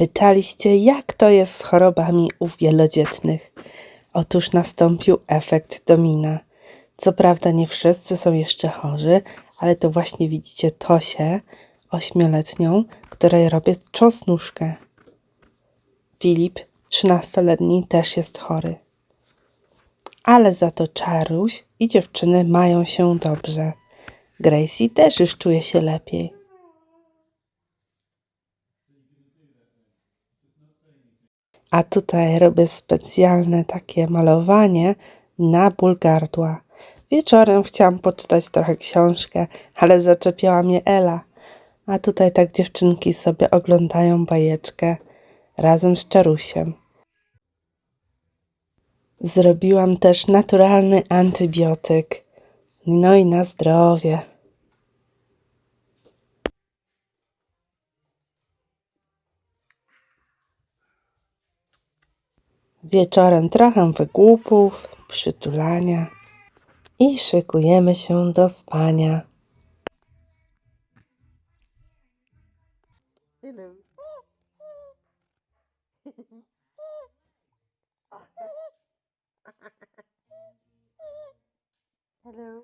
Pytaliście, jak to jest z chorobami u wielodzietnych. Otóż nastąpił efekt domina. Co prawda nie wszyscy są jeszcze chorzy, ale to właśnie widzicie Tosię, ośmioletnią, której robię cząsnuszkę. Filip, trzynastoletni, też jest chory. Ale za to Czaruś i dziewczyny mają się dobrze. Gracie też już czuje się lepiej. A tutaj robię specjalne takie malowanie na ból gardła. Wieczorem chciałam poczytać trochę książkę, ale zaczepiała mnie Ela. A tutaj tak dziewczynki sobie oglądają bajeczkę razem z Czarusiem. Zrobiłam też naturalny antybiotyk. No i na zdrowie. Wieczorem trochę wygłupów, przytulania i szykujemy się do spania. Hello.